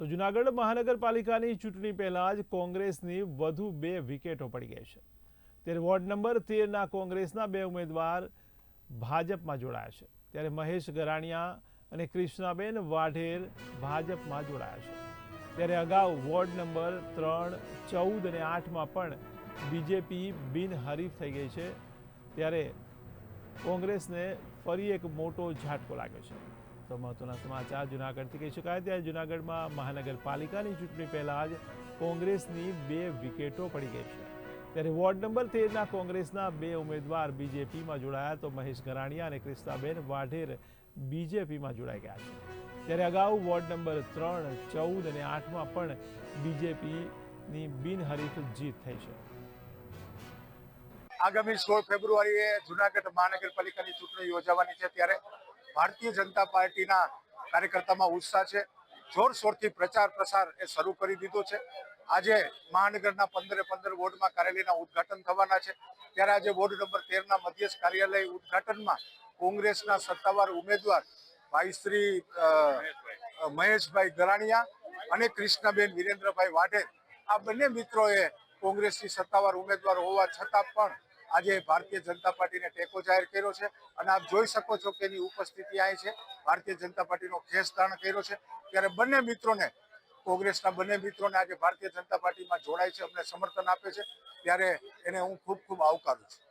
તો જૂનાગઢ મહાનગરપાલિકાની ચૂંટણી પહેલાં જ કોંગ્રેસની વધુ બે વિકેટો પડી ગઈ છે. ત્યારે વોર્ડ નંબર તેરના કોંગ્રેસના બે ઉમેદવાર ભાજપમાં જોડાયા છે. ત્યારે મહેશ ગરાણિયા અને કૃષ્ણાબેન વાઢેર ભાજપમાં જોડાયા છે. ત્યારે અગાઉ વોર્ડ નંબર ત્રણ, ચૌદ અને આઠમાં પણ બીજેપી બિનહરીફ થઈ ગઈ છે. ત્યારે કોંગ્રેસને ફરી એક મોટો ઝાટકો લાગ્યો છે. તો મહત્વના સમાચાર જુનાગઢથી કહી શકાય. ત્યારે જૂનાગઢમાં મહાનગરપાલિકાની ચૂંટણી પહેલા જ કોંગ્રેસની બે વિકેટો પડી ગઈ છે. ત્યારે વોર્ડ નંબર તેરના કોંગ્રેસના બે ઉમેદવાર બીજેપીમાં જોડાયા તો મહેશ ગરાણીયા અને ક્રિસ્તાબેન વાઢેર બીજેપીમાં જોડાઈ ગયા છે. ત્યારે અગાઉ વોર્ડ નંબર ત્રણ, ચૌદ અને આઠમાં પણ બીજેપીની બિનહરીફ જીત થઈ છે. આગામી સોળ ફેબ્રુઆરીએ જુનાગઢ મહાનગરપાલિકાની ચૂંટણી યોજાવાની છે. ત્યારે ભારતીય જનતા પાર્ટીના કાર્યકર્તામાં ઉત્સાહ છે. જોરશોરથી પ્રચાર પ્રસાર એ શરૂ કરી દીધો છે. આજે મહાનગરના પંદરે પંદર વોર્ડમાં કાર્યાલયના ઉદ્ઘાટન થવાના છે. ત્યારે આજે વોર્ડ નંબર તેરના મધ્યસ્થ કાર્યાલય ઉદ્ઘાટનમાં કોંગ્રેસના સત્તાવાર ઉમેદવાર ભાઈ શ્રી મહેશભાઈ ગરાણીયા અને કૃષ્ણબેન વિરેન્દ્રભાઈ વાઢેર આ બંને મિત્રોએ કોંગ્રેસની સત્તાવાર ઉમેદવાર હોવા છતાં પણ આજે ભારતીય જનતા પાર્ટીને ટેકો જાહેર કર્યો છે અને આપ જોઈ શકો છો કે એની ઉપસ્થિતિ અહીં છે. ભારતીય જનતા પાર્ટીનો ખેસ ધારણ કર્યો છે. ત્યારે બંને મિત્રોને, કોંગ્રેસના બંને મિત્રોને આજે ભારતીય જનતા પાર્ટીમાં જોડાય છે, અમને સમર્થન આપે છે. ત્યારે એને હું ખૂબ ખૂબ આવકારું છું.